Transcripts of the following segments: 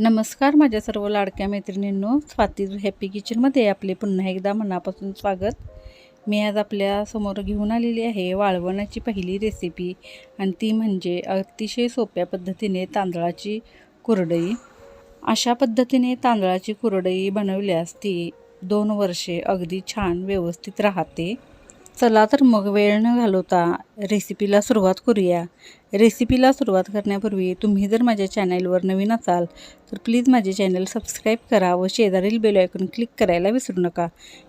नमस्कार माझ्या सर्व लाडक्या मैत्रिणींनो स्वाती हॅपी किचनमध्ये आपले पुन्हा एकदा मनापासून स्वागत. मी आज आपल्यासमोर घेऊन आलेली आहे वाळवणाची पहिली रेसिपी आणि ती म्हणजे अतिशय सोप्या पद्धतीने तांदळाची कुरडई. अशा पद्धतीने तांदळाची कुरडई बनवल्यास ती दोन वर्षे अगदी छान व्यवस्थित राहते. चला तर मग वेळ न घालवता रेसिपीला सुरुवात करूया. रेसिपीला सुरुवात करण्यापूर्वी तुम्ही जर माझ्या चॅनलवर नवीन असाल तर प्लीज माझे चॅनल सबस्क्राईब करा व शेजारील बेल आयकॉन क्लिक करायला विसरू नका.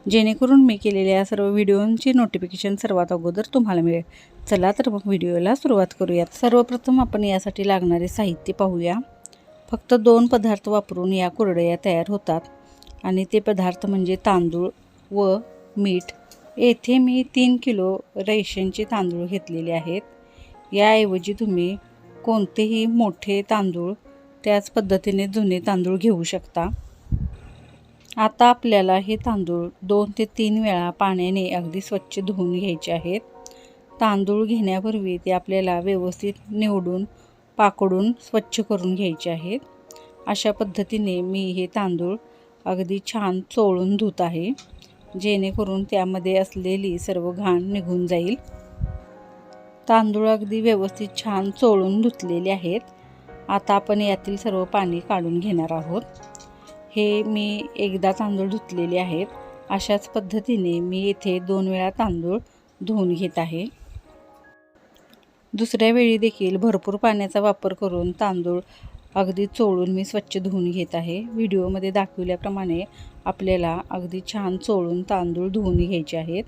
जेणेकरून मी केलेल्या सर्व व्हिडिओंची नोटिफिकेशन सर्वात अगोदर तुम्हाला मिळेल. चला तर मग व्हिडिओला सुरुवात करूयात. सर्वप्रथम आपण यासाठी लागणारे साहित्य पाहूया. फक्त दोन पदार्थ वापरून या कुरडया तयार होतात. आणि ते पदार्थ म्हणजे तांदूळ व मीठ. येथे मी तीन किलो रेशनचे तांदूळ घेतलेले आहेत. याऐवजी तुम्ही कोणतेही मोठे तांदूळ त्याच पद्धतीने जुने तांदूळ घेऊ शकता. आता आपल्याला हे तांदूळ दोन ते तीन वेळा पाण्याने अगदी स्वच्छ धुवून घ्यायचे आहेत. तांदूळ घेण्यापूर्वी ते आपल्याला व्यवस्थित निवडून पाकडून स्वच्छ करून घ्यायचे आहेत. अशा पद्धतीने मी हे तांदूळ अगदी छान चोळून धुत आहे. जेणेकरून त्यामध्ये असलेली सर्व घाण निघून जाईल. तांदूळ अगदी व्यवस्थित छान चोळून धुतलेले आहेत. आता आपण यातील सर्व पाणी काढून घेणार आहोत. हे मी एकदा तांदूळ धुतलेले आहेत. अशाच पद्धतीने मी येथे दोन वेळा तांदूळ धुवून घेत आहे. दुसऱ्या वेळी देखील भरपूर पाण्याचा वापर करून तांदूळ अगदी चोळून मी स्वच्छ धुवून घेत आहे. व्हिडिओमध्ये दाखवल्याप्रमाणे आपल्याला अगदी छान चोळून तांदूळ धुवून घ्यायचे आहेत.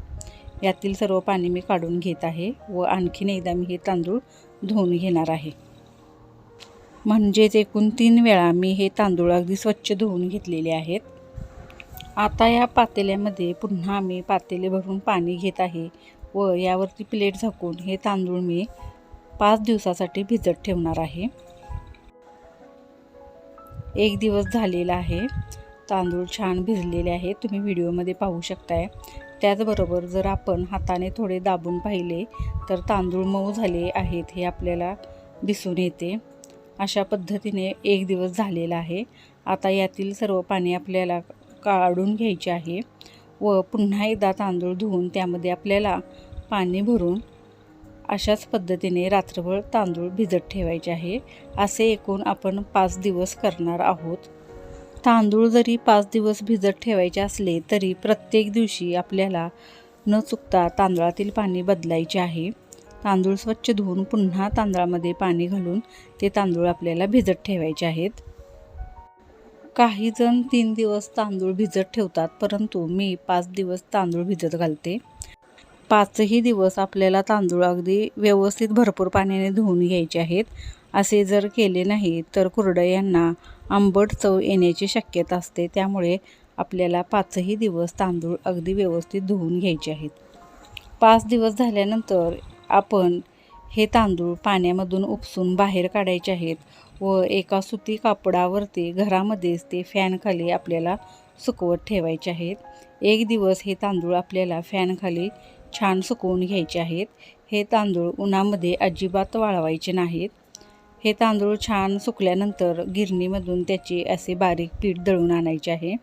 यातील सर्व पाणी मी काढून घेत आहे व आणखीन एकदा मी हे तांदूळ धुवून घेणार आहे. म्हणजेच एकूण तीन वेळा मी हे तांदूळ अगदी स्वच्छ धुवून घेतलेले आहेत. आता या पातेल्यामध्ये पुन्हा मी पातेले भरून पाणी घेत आहे व यावरती प्लेट झाकून हे तांदूळ मी पाच दिवसासाठी भिजत ठेवणार आहे. एक दिवस झालेला आहे. तांदूळ छान भिजलेले आहे. तुम्ही व्हिडिओमध्ये पाहू शकताय. त्याचबरोबर जर आपण हाताने थोडे दाबून पाहिले तर तांदूळ मऊ झाले आहेत हे आपल्याला दिसून येते. अशा पद्धतीने एक दिवस झालेला आहे. आता यातील सर्व पाणी आपल्याला काढून घ्यायचे आहे व पुन्हा एकदा तांदूळ धुवून त्यामध्ये आपल्याला पाणी भरून अशाच पद्धतीने रात्रभर तांदूळ भिजत ठेवायचे आहे असे एकूण आपण पाच दिवस करणार आहोत. तांदूळ जरी पाच दिवस भिजत ठेवायचे असले तरी प्रत्येक दिवशी आपल्याला न चुकता तांदळातील पाणी बदलायचे आहे. तांदूळ स्वच्छ धुवून पुन्हा तांदळामध्ये पाणी घालून ते तांदूळ आपल्याला भिजत ठेवायचे आहेत. काही जण तीन दिवस तांदूळ भिजत ठेवतात परंतु मी पाच दिवस तांदूळ भिजत घालते. पाचही दिवस आपल्याला तांदूळ अगदी व्यवस्थित भरपूर पाण्याने धुवून घ्यायचे आहेत. असे जर केले नाही तर कुरडं यांना आंबट चव येण्याची शक्यता असते. त्यामुळे आपल्याला पाचही दिवस तांदूळ अगदी व्यवस्थित धुवून घ्यायचे आहेत. पाच दिवस झाल्यानंतर आपण हे तांदूळ पाण्यामधून उपसून बाहेर काढायचे आहेत व एका सुती कापडावरती घरामध्येच ते फॅनखाली आपल्याला सुकवत ठेवायचे आहेत. एक दिवस हे तांदूळ आपल्याला फॅनखाली छान सुकवून घ्यायचे आहेत. हे तांदूळ उन्हामध्ये अजिबात वाळवायचे नाहीत. हे तांदूळ छान सुकल्यानंतर गिरणीमधून त्याचे असे बारीक पीठ दळून आणायचे आहे.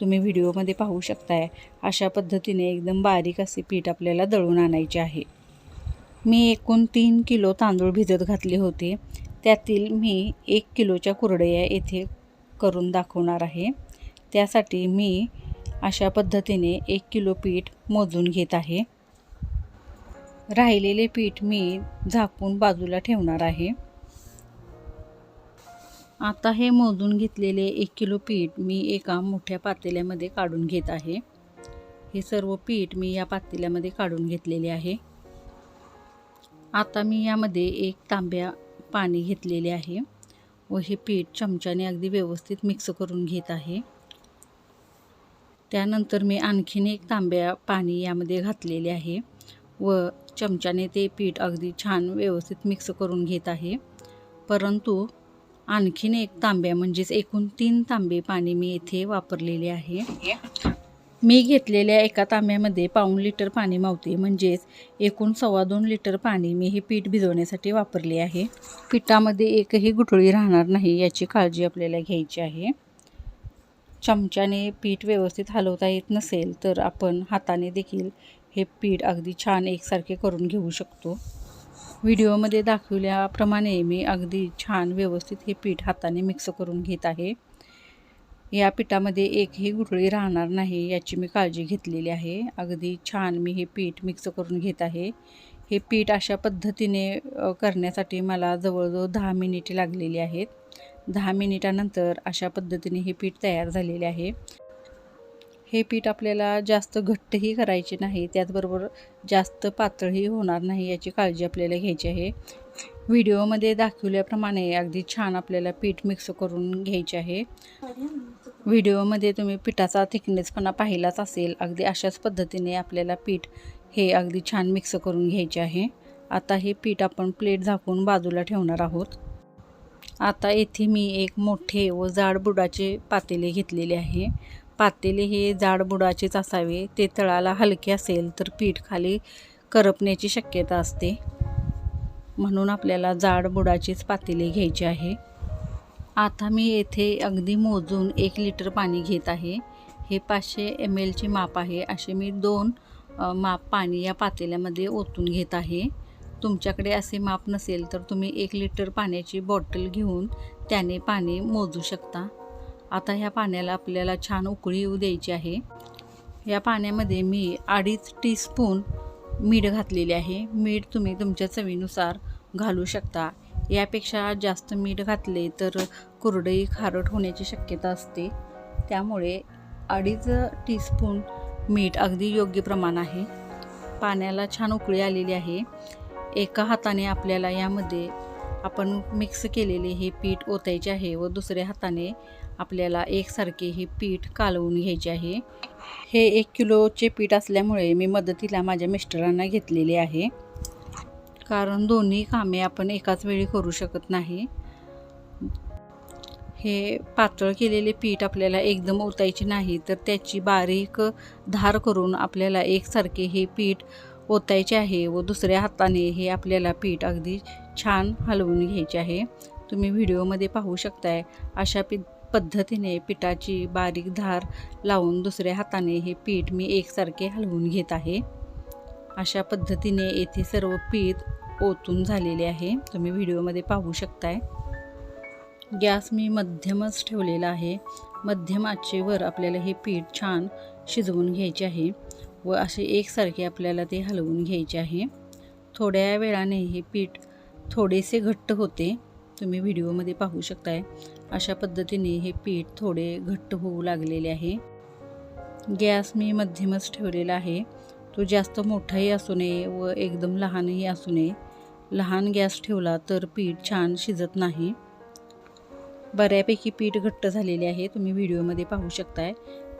तुम्ही व्हिडिओमध्ये पाहू शकताय अशा पद्धतीने एकदम बारीक असे पीठ आपल्याला दळून आणायचे आहे. मी एकूण तीन किलो तांदूळ भिजत घातले होते. त्यातील मी एक किलोच्या कुरडया येथे करून दाखवणार आहे. त्यासाठी मी अशा पद्धतीने एक किलो पीठ मोजून घेत आहे. राहिलेले पीठ मी झाकून बाजूला ठेवणार आहे. आता हे मोजून घेतलेले एक किलो पीठ मी एका मोठ्या पातेल्यामध्ये काढून घेत आहे. हे सर्व पीठ मी या पातेल्यामध्ये काढून घेतलेले आहे. आता मी यामध्ये एक तांब्या पाणी घेतलेले आहे व हे पीठ चमच्याने अगदी व्यवस्थित मिक्स करून घेत आहे. त्यानंतर मी आणखीन एक तांब्या पाणी यामध्ये घातलेले आहे व चमच्याने ते पीठ अगदी छान व्यवस्थित मिक्स करून घेत आहे. परंतु आणखीन एक तांब्या म्हणजेच एकूण तीन तांबे पाणी मी येथे वापरलेले आहे. मी घेतलेल्या एका तांब्यामध्ये पाऊण लिटर पाणी मावते म्हणजेच एकूण सव्वा दोन लिटर पाणी मी हे पीठ भिजवण्यासाठी वापरले आहे. पिठामध्ये एकही गुठळी राहणार नाही याची काळजी आपल्याला घ्यायची आहे. चमच्याने पीठ व्यवस्थित हलवता येत नसेल तर आपण हाताने देखील हे पीठ अगदी छान एकसारखे करून घेऊ शकतो. व्हिडिओमध्ये दाखवल्याप्रमाणे मी अगदी छान व्यवस्थित हे पीठ हाताने मिक्स करून घेत आहे. या पिठामध्ये एकही गुठळी राहणार नाही याची मी काळजी घेतलेली आहे. अगदी छान मी हे पीठ मिक्स करून घेत आहे. हे पीठ अशा पद्धतीने करण्यासाठी मला जवळजवळ दहा मिनिटे लागलेली आहेत. दहा मिनिटानंतर अशा पद्धतीने हे पीठ तयार झालेले आहे. हे पीठ आपल्याला जास्त घट्टही करायचे नाही त्याचबरोबर जास्त पातळही होणार नाही याची काळजी आपल्याला घ्यायची आहे. व्हिडिओमध्ये दाखवल्याप्रमाणे अगदी छान आपल्याला पीठ मिक्स करून घ्यायचे आहे. व्हिडिओमध्ये तुम्ही पिठाचा थिकनेसपणा पाहिलाच असेल अगदी अशाच पद्धतीने आपल्याला पीठ हे अगदी छान मिक्स करून घ्यायचे आहे. आता हे पीठ आपण प्लेट झाकून बाजूला ठेवणार आहोत. आता येथे मी एक मोठे व जाड बुडाचे पातेले घेतलेले आहे. पातेले हे जाड बुडाचेच असावे. ते तळाला हलके असेल तर पीठ खाली करपण्याची शक्यता असते. म्हणून आपल्याला जाड बुडाचेच पातेले घ्यायचे आहे. आता मी येथे अगदी मोजून एक लिटर पाणी घेत आहे. हे पाचशे एम एलचे माप आहे. असे मी दोन माप पाणी या पातेल्यामध्ये ओतून घेत आहे. तुमच्याकडे असे माप नसेल तर तुम्ही एक लिटर पाण्याची बॉटल घेऊन त्याने पाणी मोजू शकता. आता ह्या पाण्याला आपल्याला छान उकळी येऊ द्यायची आहे. या पाण्यामध्ये मी अडीच टीस्पून मीठ घातलेले आहे. मीठ तुम्ही तुमच्या चवीनुसार घालू शकता. यापेक्षा जास्त मीठ घातले तर कुरडई खारट होण्याची शक्यता असते. त्यामुळे अडीच टीस्पून मीठ अगदी योग्य प्रमाण आहे. पाण्याला छान उकळी आलेली आहे. एका हाताने आपल्याला यामध्ये आपण मिक्स केलेले हे पीठ ओतायचे आहे व दुसऱ्या हाताने आपल्याला एकसारखे हे पीठ कालवून घ्यायचे आहे. हे एक किलोचे पीठ असल्यामुळे मी मदतीला माझ्या मिस्टरांना घेतलेले आहे. कारण दोन्ही कामे आपण एकाच वेळी करू शकत नाही. हे पातळ केलेले पीठ आपल्याला एकदम ओतायचे नाही तर त्याची बारीक धार करून आपल्याला एकसारखे हे पीठ ओतायचे आहे व दुसऱ्या हाताने हे आपल्याला पीठ अगदी छान हलवून घ्यायचे आहे. तुम्ही व्हिडिओमध्ये पाहू शकताय अशा पि पद्धतीने पिठाची बारीक धार लावून दुसऱ्या हाताने हे पीठ मी एकसारखे हलवून घेत आहे. अशा पद्धतीने येथे सर्व पीठ ओतून झालेले आहे. तुम्ही व्हिडिओमध्ये पाहू शकताय. गॅस मी मध्यमच ठेवलेला आहे. मध्यम आचेवर आपल्याला हे पीठ छान शिजवून घ्यायचे आहे व असे एकसारखे आपल्याला ते हलवून घ्यायचे आहे. थोड्या वेळाने हे पीठ थोडेसे घट्ट होते. तुम्ही व्हिडिओमध्ये पाहू शकताय. अशा पद्धतीने हे पीठ थोडे घट्ट होऊ लागलेले आहे. गॅस मी मध्यमच ठेवलेला आहे. तो जास्त मोठाही असू नये व एकदम लहानही असू नये. लहान गॅस ठेवला तर पीठ छान शिजत नाही. बऱ्यापैकी पीठ घट्ट झालेले आहे. तुम्ही व्हिडिओमध्ये पाहू शकताय.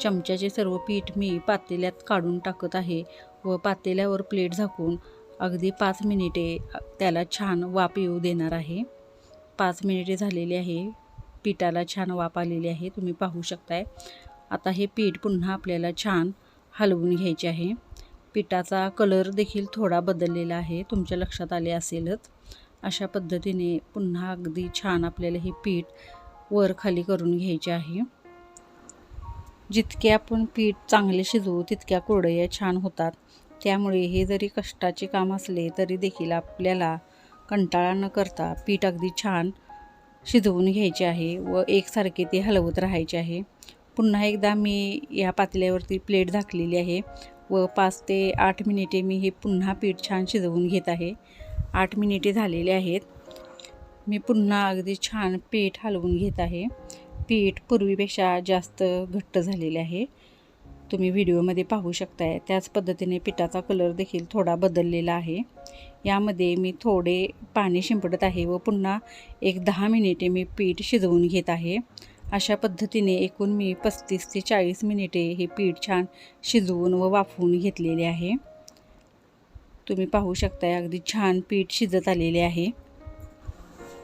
चमच्याचे सर्व पीठ मी पातेल्यात काढून टाकत आहे व पातेल्यावर प्लेट झाकून अगदी पाच मिनिटे त्याला छान वाफ येऊ देणार आहे. पाच मिनिटे झालेली आहे. पिठाला छान वाफ आलेली आहे. तुम्ही पाहू शकताय. आता हे पीठ पुन्हा आपल्याला छान हलवून घ्यायचे आहे. पिठाचा कलर देखील थोडा बदललेला आहे. तुमच्या लक्षात आले असेलच. अशा पद्धतीने पुन्हा अगदी छान आपल्याला हे पीठ वर खाली करून घ्यायचे आहे. जितके आपण पीठ चांगले शिजवू तितक्या कुरडया छान होतात. त्यामुळे हे जरी कष्टाचे काम असले तरी देखील आपल्याला कंटाळा न करता पीठ अगदी छान शिजवून घ्यायचे आहे व एकसारखे ते हलवत राहायचे आहे. पुन्हा एकदा मी या पातल्यावरती प्लेट झाकलेली आहे व पाच ते आठ मिनिटे मी हे पुन्हा पीठ छान शिजवून घेत आहे. आठ मिनिटे झालेले आहेत. मी पुन्हा अगदी छान पीठ हलवून घेत आहे. पीठ पूर्वीपेक्षा जास्त घट्ट झालेले आहे. तुम्ही व्हिडिओमध्ये पाहू शकताय. त्याच पद्धतीने पिठाचा कलर देखील थोडा बदललेला आहे. यामध्ये मी थोडे पाणी शिंपडत आहे व पुन्हा एक दहा मिनिटे मी पीठ शिजवून घेत आहे. अशा पद्धतीने एकूण मी पस्तीस ते चाळीस मिनिटे हे पीठ छान शिजवून व वाफवून घेतलेले आहे. तुम्ही पाहू शकताय अगदी छान पीठ शिजत आलेले आहे.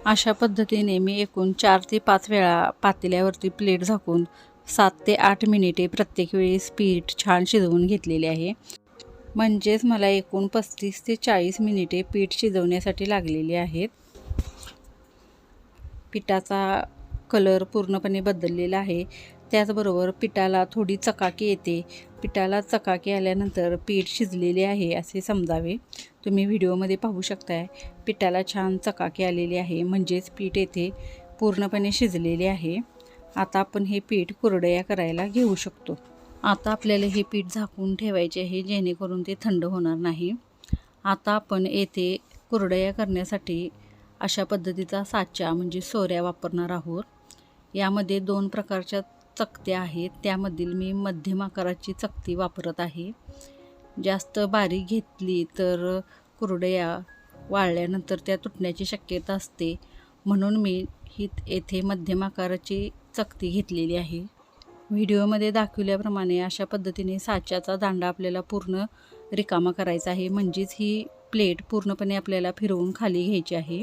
अशा पद्धतीने मी एकूण चार ते पाच वेळा पातेल्यावरती प्लेट झाकून सात ते आठ मिनिटे प्रत्येक वेळेस पीठ छान शिजवून घेतलेले आहे. म्हणजेच मला एकूण पस्तीस ते चाळीस मिनिटे पीठ शिजवण्यासाठी लागलेली आहेत. पिठाचा कलर पूर्णपणे बदललेला आहे. त्याचबरोबर पिठाला थोडी चकाकी येते. पिठाला चकाकी आल्यानंतर पीठ शिजलेले आहे असे समजावे. तुम्ही व्हिडिओमध्ये पाहू शकताय. पिठाला छान चकाकी आलेली आहे. म्हणजेच पीठ येथे पूर्णपणे शिजलेले आहे. आता आपण हे पीठ कुरडया करायला घेऊ शकतो. आता आपल्याला हे पीठ झाकून ठेवायचे आहे जेणेकरून ते थंड होणार नाही. आता आपण येथे कुरडया करण्यासाठी अशा पद्धतीचा साचा म्हणजे सोऱ्या वापरणार आहोत. यामध्ये दोन प्रकारच्या चकत्या आहेत. त्यामधील मी मध्यम आकाराची चकती वापरत आहे. जास्त बारीक घेतली तर कुरडया वाळल्यानंतर त्या तुटण्याची शक्यता असते. म्हणून मी ही येथे मध्यम आकाराची चकती घेतलेली आहे. व्हिडिओमध्ये दाखवल्याप्रमाणे अशा पद्धतीने साच्याचा दांडा आपल्याला पूर्ण रिकामा करायचा आहे. म्हणजेच ही प्लेट पूर्णपणे आपल्याला फिरवून खाली घ्यायची आहे.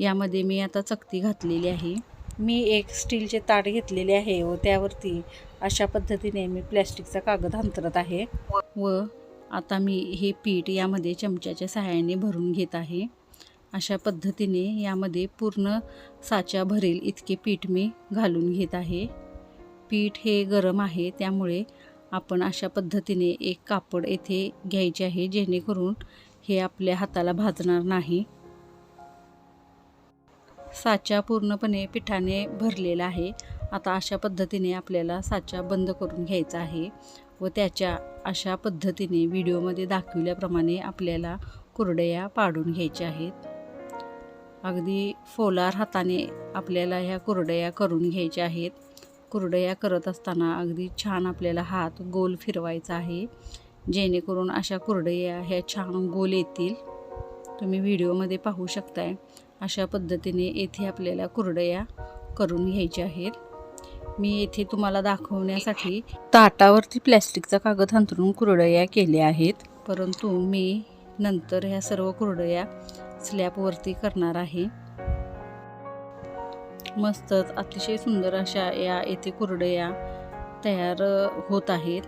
यामध्ये मी आता चकती घातलेली आहे. मी एक स्टीलचे ताट घेतलेले आहे व त्यावरती अशा पद्धतीने मी प्लॅस्टिकचा कागद अंतरत आहे. व आता मी हे पीठ यामध्ये चमच्याच्या सहाय्याने भरून घेत आहे. अशा पद्धतीने यामध्ये पूर्ण साच्या भरेल इतके पीठ मी घालून घेत आहे. पीठ हे गरम आहे त्यामुळे आपण अशा पद्धतीने एक कापड येथे घ्यायचे आहे जेणेकरून हे आपल्या हाताला भाजणार नाही. साचा पूर्णपणे पिठाने भरलेला आहे. आता अशा पद्धतीने आपल्याला साचा बंद करून घ्यायचा आहे व त्याच्या अशा पद्धतीने व्हिडिओमध्ये दाखविल्याप्रमाणे आपल्याला कुरडया पाडून घ्यायच्या आहेत. अगदी फोलार हाताने आपल्याला ह्या कुरडया करून घ्यायच्या आहेत. कुरडया करत असताना अगदी छान आपल्याला हात गोल फिरवायचा आहे. जेणेकरून अशा कुरडया ह्या छान गोल येतील. तुम्ही व्हिडिओमध्ये पाहू शकताय. अशा पद्धतीने येथे आपल्याला कुरडया करून घ्यायच्या आहेत. मी येथे तुम्हाला दाखवण्यासाठी ताटावरती प्लॅस्टिकचा कागद अंतरून कुरडया केल्या आहेत. परंतु मी नंतर ह्या सर्व कुरडया स्लॅबवरती करणार आहे. मस्तच अतिशय सुंदर अशा या येथे कुरडया तयार होत आहेत.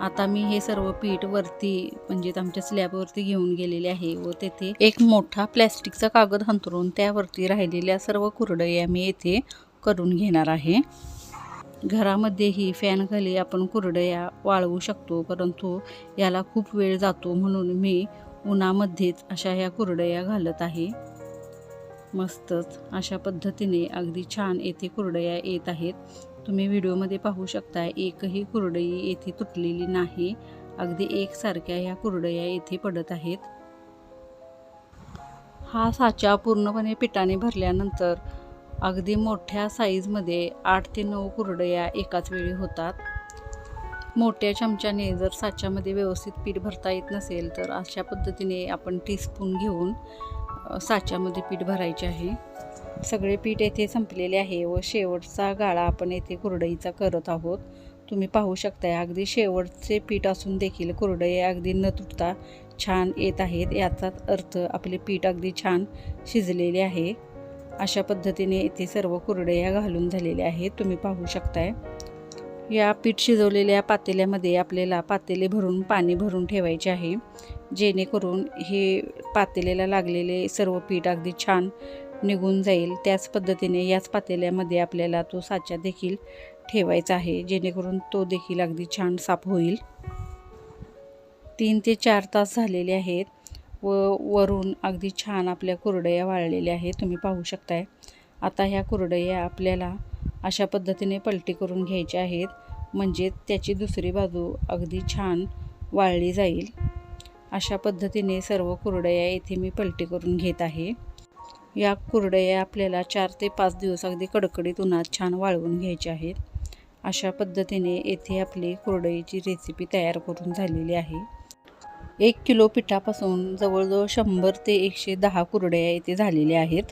आता मी हे सर्व पीठ वरती म्हणजे आमच्या स्लॅबवरती घेऊन गेलेले आहे व तेथे एक मोठा प्लॅस्टिकचा कागद हंतरून त्यावरती राहिलेल्या सर्व कुरडया मी येथे करून घेणार आहे. घरामध्येही फॅनखाली आपण कुरडया वाळवू शकतो परंतु याला खूप वेळ जातो म्हणून मी उन्हामध्येच अशा ह्या कुरडया घालत आहे. मस्तच अशा पद्धतीने अगदी छान येथे कुरडया येत आहेत. तुम्ही व्हिडिओमध्ये पाहू शकता एकही कुरडई येथे तुटलेली नाही. अगदी एकसारख्या ह्या कुरडया येथे पडत आहेत. हा साचा पूर्णपणे पिठाने भरल्यानंतर अगदी मोठ्या साईजमध्ये आठ ते नऊ कुरडया एकाच वेळी होतात. मोठ्या चमच्याने जर साच्यामध्ये व्यवस्थित पीठ भरता येत नसेल तर अशा पद्धतीने आपण टीस्पून घेऊन साच्यामध्ये पीठ भरायचे आहे. सगळे पीठ येथे संपलेले आहे व शेवटचा गाळा आपण येथे कुरडईचा करत आहोत. तुम्ही पाहू शकताय अगदी शेवटचे पीठ असून देखील कुरडई अगदी न तुटता छान येत आहेत. याचाच अर्थ आपले पीठ अगदी छान शिजलेले आहे. अशा पद्धतीने येथे सर्व कुरडया घालून झालेले आहेत. तुम्ही पाहू शकताय. या पीठ शिजवलेल्या पातेल्यामध्ये आपल्याला पातेले भरून पाणी भरून ठेवायचे आहे. जेणेकरून हे पातेल्याला लागलेले सर्व पीठ अगदी छान निघून जाईल. त्याच पद्धतीने याच पातेल्यामध्ये आपल्याला तो साचा देखील ठेवायचा आहे. जेणेकरून तो देखील अगदी छान साफ होईल. तीन ते चार तास झालेले आहेत व वरून अगदी छान आपल्या कुरडया वाळलेल्या आहेत. तुम्ही पाहू शकताय. आता ह्या कुरडया आपल्याला अशा पद्धतीने पलटी करून घ्यायचे आहेत. म्हणजे त्याची दुसरी बाजू अगदी छान वाळली जाईल. अशा पद्धतीने सर्व कुरडया येथे मी पलटी करून घेत आहे. या कुरडया आपल्याला चार ते पाच दिवस अगदी कडकडीत उन्हात छान वाळवून घ्यायच्या आहेत. अशा पद्धतीने येथे आपली कुरडईची रेसिपी तयार करून झालेली आहे. एक किलो पिठापासून जवळजवळ शंभर ते एकशे दहा कुरडया येथे झालेल्या आहेत.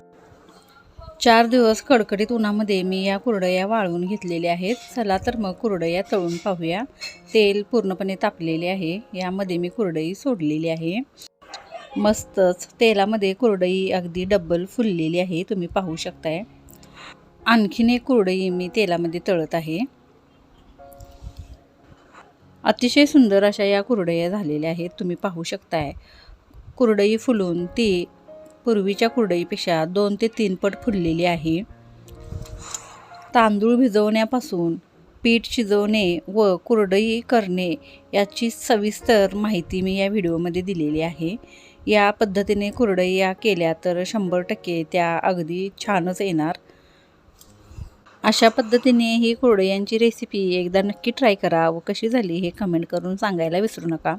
चार दिवस कडकडीत उन्हामध्ये मी या कुरडया वाळवून घेतलेल्या आहेत. चला तर मग कुरडया तळून पाहूया. तेल पूर्णपणे तापलेले आहे. यामध्ये मी कुरडई सोडलेली आहे. मस्तच. तेलामध्ये कुरडई अगदी डब्बल फुललेली आहे. तुम्ही पाहू शकताय. आणखीन एक कुरडई मी तेलामध्ये तळत आहे. अतिशय सुंदर अशा या कुरडया झालेल्या आहेत. तुम्ही पाहू शकताय. कुरडई फुलून ती पूर्वीच्या कुरडईपेक्षा दोन ते तीन पट फुललेली आहे. तांदूळ भिजवण्यापासून पीठ शिजवणे व कुरडई करणे याची सविस्तर माहिती मी या व्हिडिओमध्ये दिलेली आहे. या पद्धतीने कुरडया केल्या तर शंभर टक्के त्या अगदी छानच येणार. अशा पद्धतीने ही कुरडयांची रेसिपी एकदा नक्की ट्राय करा व कशी झाली हे कमेंट करून सांगायला विसरू नका.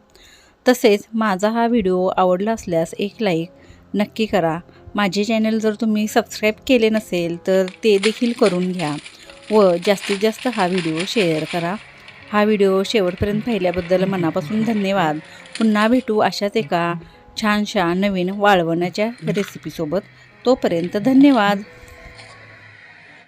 तसेच माझा हा व्हिडिओ आवडला असल्यास एक लाईक नक्की करा. माझे चॅनल जर तुम्ही सबस्क्राईब केले नसेल तर ते देखील करून घ्या व जास्तीत जास्त हा व्हिडिओ शेअर करा. हा व्हिडिओ शेवटपर्यंत पाहिल्याबद्दल मनापासून धन्यवाद. पुन्हा भेटू अशाच एका छानशा नवीन वाळवण्याच्या रेसिपीसोबत तोपर्यंत धन्यवाद.